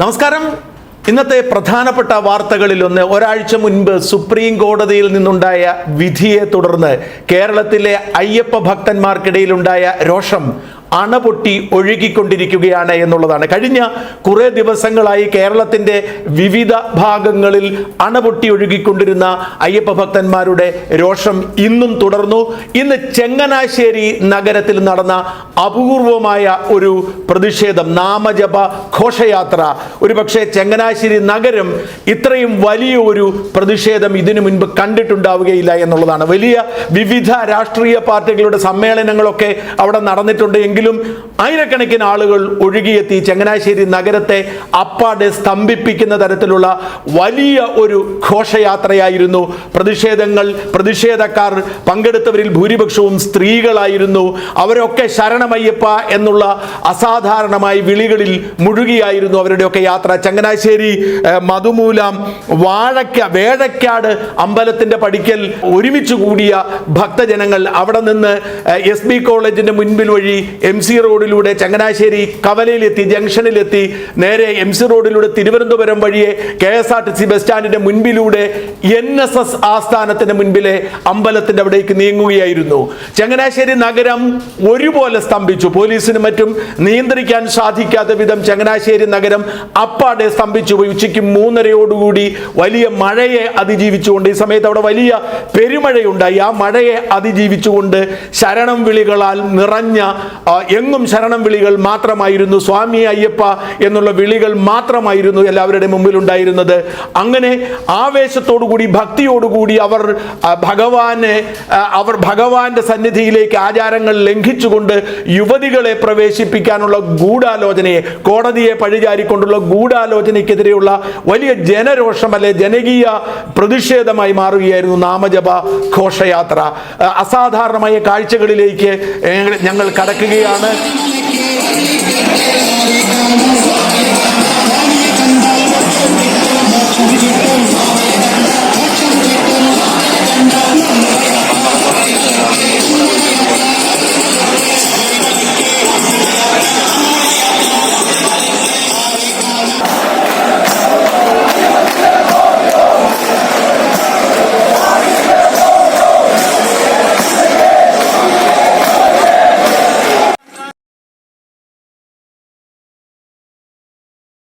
നമസ്കാരം. ഇന്നത്തെ പ്രധാനപ്പെട്ട വാർത്തകളിൽ ഒന്ന്. ഒരാഴ്ച മുൻപ് സുപ്രീം കോടതിയിൽ നിന്നുണ്ടായ വിധിയെ തുടർന്ന് കേരളത്തിലെ അയ്യപ്പ ഭക്തന്മാർക്കിടയിലുണ്ടായ രോഷം അണപൊട്ടി ഒഴുകിക്കൊണ്ടിരിക്കുകയാണ് എന്നുള്ളതാണ്. കഴിഞ്ഞ കുറേ ദിവസങ്ങളായി കേരളത്തിന്റെ വിവിധ ഭാഗങ്ങളിൽ അണപൊട്ടി ഒഴുകിക്കൊണ്ടിരുന്ന അയ്യപ്പ ഭക്തന്മാരുടെ രോഷം ഇന്നും തുടർന്നു. ഇന്ന് ചെങ്ങനാശ്ശേരി നഗരത്തിൽ നടന്ന അപൂർവമായ ഒരു പ്രതിഷേധം നാമജപ ഘോഷയാത്ര. ഒരുപക്ഷെ ചെങ്ങനാശ്ശേരി നഗരം ഇത്രയും വലിയ ഒരു പ്രതിഷേധം ഇതിനു മുൻപ് കണ്ടിട്ടുണ്ടാവുകയില്ല എന്നുള്ളതാണ്. വലിയ വിവിധ രാഷ്ട്രീയ പാർട്ടികളുടെ സമ്മേളനങ്ങളൊക്കെ അവിടെ നടന്നിട്ടുണ്ട്. എങ്കിലും ആയിരക്കണക്കിന് ആളുകൾ ഒഴുകിയെത്തി ചങ്ങനാശ്ശേരി നഗരത്തെ അപ്പാടെ സ്തംഭിപ്പിക്കുന്ന തരത്തിലുള്ള വലിയ ഒരു ഘോഷയാത്രയായിരുന്നു. പ്രതിഷേധങ്ങൾ പ്രതിഷേധക്കാർ പങ്കെടുത്തവരിൽ ഭൂരിപക്ഷവും സ്ത്രീകളായിരുന്നു. അവരൊക്കെ ശരണമയ്യപ്പ എന്നുള്ള അസാധാരണമായ വിളികളിൽ മുഴുകിയായിരുന്നു അവരുടെയൊക്കെ യാത്ര. ചങ്ങനാശ്ശേരി മധുമൂലം വാഴക്ക വേഴക്കാട് അമ്പലത്തിന്റെ പടിക്കൽ ഒരുമിച്ച് കൂടിയ ഭക്തജനങ്ങൾ അവിടെ നിന്ന് എസ് ബി കോളേജിന്റെ മുൻപിൽ വഴി എം സി റോഡിലൂടെ ചങ്ങനാശ്ശേരി കവലയിലെത്തി ജംഗ്ഷനിലെത്തി നേരെ എം സി റോഡിലൂടെ തിരുവനന്തപുരം വഴിയെ K S R T C bus സ്റ്റാൻഡിന്റെ മുൻപിലൂടെ എൻ എസ് എസ് ആസ്ഥാനത്തിന്റെ മുൻപിലെ അമ്പലത്തിന്റെ അവിടേക്ക് നീങ്ങുകയായിരുന്നു. ചങ്ങനാശ്ശേരി നഗരം ഒരുപോലെ സ്തംഭിച്ചു. പോലീസിനും മറ്റും നിയന്ത്രിക്കാൻ സാധിക്കാത്ത വിധം ചങ്ങനാശ്ശേരി നഗരം അപ്പാടെ സ്തംഭിച്ചു പോയി. ഉച്ചയ്ക്ക് മൂന്നരയോടുകൂടി വലിയ മഴയെ അതിജീവിച്ചുകൊണ്ട് ഈ സമയത്ത് അവിടെ വലിയ പെരുമഴയുണ്ടായി. ആ മഴയെ അതിജീവിച്ചുകൊണ്ട് ശരണം വിളികളാൽ നിറഞ്ഞ എങ്ങും ശരണം വിളികൾ മാത്രമായിരുന്നു. സ്വാമി അയ്യപ്പ എന്നുള്ള വിളികൾ മാത്രമായിരുന്നു എല്ലാവരുടെ മുമ്പിൽ ഉണ്ടായിരുന്നത്. അങ്ങനെ ആവേശത്തോടുകൂടി ഭക്തിയോടുകൂടി അവർ ഭഗവാനെ അവർ ഭഗവാന്റെ സന്നിധിയിലേക്ക് ആചാരങ്ങൾ ലംഘിച്ചുകൊണ്ട് യുവതികളെ പ്രവേശിപ്പിക്കാനുള്ള ഗൂഢാലോചനയെ കോടതിയെ പഴിചാരിക്കൊണ്ടുള്ള ഗൂഢാലോചനയ്ക്കെതിരെയുള്ള വലിയ ജനരോഷം അല്ലെ ജനകീയ പ്രതിഷേധമായി മാറുകയായിരുന്നു നാമജപ ഘോഷയാത്ര. അസാധാരണമായ കാഴ്ചകളിലേക്ക് ഞങ്ങൾ കടക്കുകയാണ്. Amen.